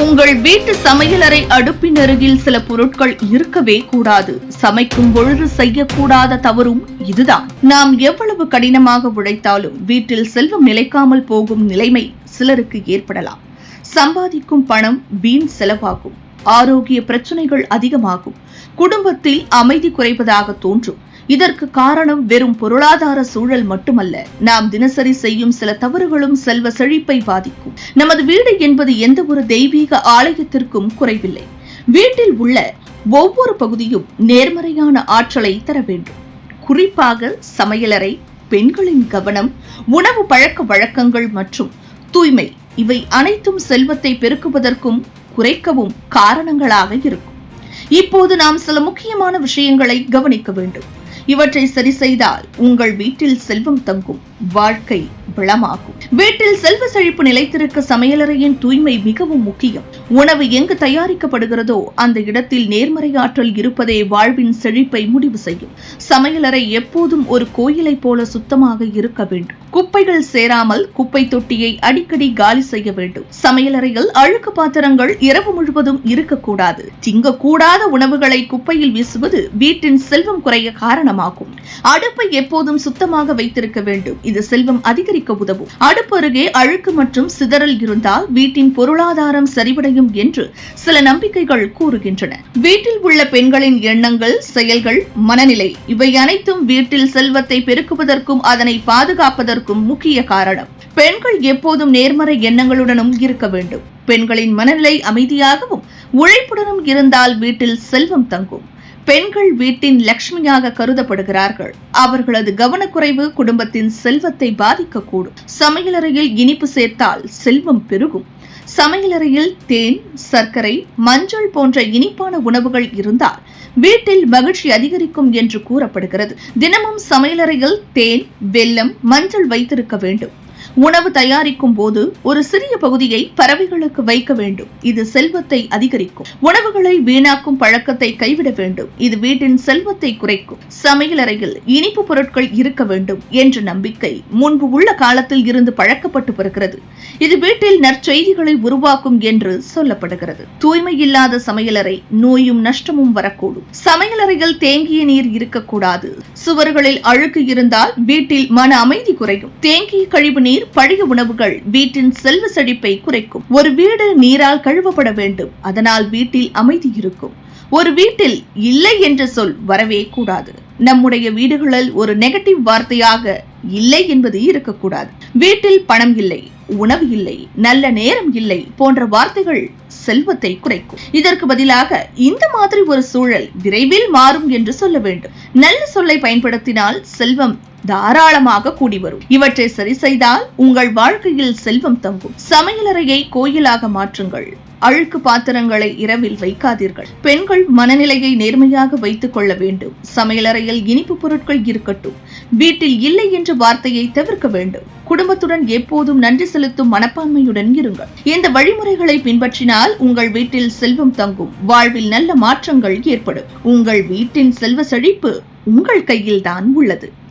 உங்கள் வீட்டு சமையலறை அடுப்பின் அருகில் சில பொருட்கள் இருக்கவே கூடாது. சமைக்கும் பொழுது செய்யக்கூடாத தவறும் இதுதான். நாம் எவ்வளவு கடினமாக உழைத்தாலும் வீட்டில் செல்வம் நிலைக்காமல் போகும் நிலைமை சிலருக்கு ஏற்படலாம். சம்பாதிக்கும் பணம் வீண் செலவாகும். ஆரோக்கிய பிரச்சனைகள் அதிகமாகும். குடும்பத்தில் அமைதி குறைவதாக தோன்றும். இதற்கு காரணம் வெறும் பொருளாதார சூழல் மட்டுமல்ல. நாம் தினசரி செய்யும் சில தவறுகளும் செல்வ செழிப்பை பாதிக்கும். நமது வீடு என்பது எந்த ஒரு தெய்வீக ஆலயத்திற்கும் குறைவில்லை. வீட்டில் உள்ள ஒவ்வொரு பகுதியும் நேர்மறையான ஆற்றலை தர வேண்டும். குறிப்பாக சமையலறை பெண்களின் கவனம் உணவு பழக்க வழக்கங்கள் மற்றும் தூய்மை இவை அனைத்தும் செல்வத்தை பெருக்குவதற்கும் குறைக்கவும் காரணங்களாக இருக்கும். இப்போது நாம் சில முக்கியமான விஷயங்களை கவனிக்க வேண்டும். இவற்றை சரி செய்தால் உங்கள் வீட்டில் செல்வம் தங்கும் வாழ்க்கை வளமாகும் வீட்டில் செல்வ செழிப்பு நிலைத்திருக்க சமையலறையின் தூய்மை மிகவும் முக்கியம். உணவு எங்கு தயாரிக்கப்படுகிறதோ அந்த இடத்தில் நேர்மறை ஆற்றல் இருப்பதே வாழ்வின் செழிப்பை முடிவு செய்யும். சமையலறை எப்போதும் ஒரு கோயிலை போல சுத்தமாக இருக்க வேண்டும். குப்பைகள் சேராமல் குப்பை தொட்டியை அடிக்கடி காலி செய்ய வேண்டும். சமையலறையில் அழுக்கு பாத்திரங்கள் இரவு முழுவதும் இருக்கக்கூடாது. திங்கக்கூடாத உணவுகளை குப்பையில் வீசுவது வீட்டின் செல்வம் குறைய காரணமாகும். அடுப்பை எப்போதும் சுத்தமாக வைத்திருக்க வேண்டும். இது செல்வம் அதிகரிக்க உதவும். அடுப்பு அருகே அழுக்கு மற்றும் சிதறல் இருந்தால் வீட்டின் பொருளாதாரம் சரிவடையும் என்று சில நம்பிக்கைகள் கூறுகின்றன. வீட்டில் உள்ள பெண்களின் எண்ணங்கள் செயல்கள் மனநிலை இவை அனைத்தும் வீட்டில் செல்வத்தை பெருக்குவதற்கும் அதனை பாதுகாப்பதற்கும் முக்கிய காரணம். பெண்கள் எப்போதும் நேர்மறை எண்ணங்களுடனும் இருக்க வேண்டும். பெண்களின் மனநிலை அமைதியாகவும் உழைப்புடனும் இருந்தால் வீட்டில் செல்வம் தங்கும். பெண்கள் வீட்டின் லட்சுமியாக கருதப்படுகிறார்கள். அவர்களது கவனக்குறைவு குடும்பத்தின் செல்வத்தை பாதிக்கக்கூடும். சமையலறையில் இனிப்பு சேர்த்தால் செல்வம் பெருகும். சமையலறையில் தேன் சர்க்கரை மஞ்சள் போன்ற இனிப்பான உணவுகள் இருந்தால் வீட்டில் மகிழ்ச்சி அதிகரிக்கும் என்று கூறப்படுகிறது. தினமும் சமையலறையில் தேன் வெல்லம் மஞ்சள் வைத்திருக்க வேண்டும். உணவு தயாரிக்கும் போது ஒரு சிறிய பகுதியை பறவைகளுக்கு வைக்க வேண்டும். இது செல்வத்தை அதிகரிக்கும். உணவுகளை வீணாக்கும் பழக்கத்தை கைவிட வேண்டும். இது வீட்டின் செல்வத்தை குறைக்கும். சமையலறையில் இனிப்பு பொருட்கள் இருக்க வேண்டும் என்ற நம்பிக்கை முன்பு உள்ள காலத்தில் இருந்து பழக்கப்பட்டு வருகிறது. இது வீட்டில் நற்செய்திகளை உருவாக்கும் என்று சொல்லப்படுகிறது. தூய்மை இல்லாத சமையலறை நோயும் நஷ்டமும் வரக்கூடும். சமையலறையில் தேங்கிய நீர் இருக்கக்கூடாது. சுவர்களில் அழுக்கு இருந்தால் வீட்டில் மன அமைதி குறையும். தேங்கிய கழிவு நீர் நீர் பழைய உணவுகள் வீட்டின் செல்வ செழிப்பை குறைக்கும். ஒரு வீடு நீரால் கழுவப்பட வேண்டும். அதனால் வீட்டில் அமைதி இருக்கும். ஒரு வீட்டில் இல்லை என்ற சொல் வரவே கூடாது. நம்முடைய வீடுகளில் ஒரு நெகட்டிவ் வார்த்தையாக இல்லை என்பது இருக்கக்கூடாது. வீட்டில் பணம் இல்லை உணவு இல்லை நல்ல நேரம் இல்லை போன்ற வார்த்தைகள் செல்வத்தை குறைக்கும். இதற்கு பதிலாக இந்த மாதிரி ஒரு சூழல் விரைவில் மாறும் என்று சொல்ல வேண்டும். நல்ல சொல்லை பயன்படுத்தினால் செல்வம் தாராளமாக கூடி வரும். இவற்றை சரி செய்தால் உங்கள் வாழ்க்கையில் செல்வம் தங்கும். சமையலறையை கோயிலாக மாற்றுங்கள். அழுக்கு பாத்திரங்களை இரவில் வைக்காதீர்கள். பெண்கள் மனநிலையை நேர்மையாக வைத்துக் கொள்ள வேண்டும். சமையலறையில் இனிப்பு பொருட்கள் இருக்கட்டும். வீட்டில் இல்லை என்ற வார்த்தையை தவிர்க்க வேண்டும். குடும்பத்துடன் எப்போதும் நன்றி செலுத்தும் மனப்பான்மையுடன் இருங்கள். இந்த வழிமுறைகளை பின்பற்றினால் உங்கள் வீட்டில் செல்வம் தங்கும். வாழ்வில் நல்ல மாற்றங்கள் ஏற்படும். உங்கள் வீட்டின் செல்வ செழிப்பு உங்கள் கையில் தான் உள்ளது.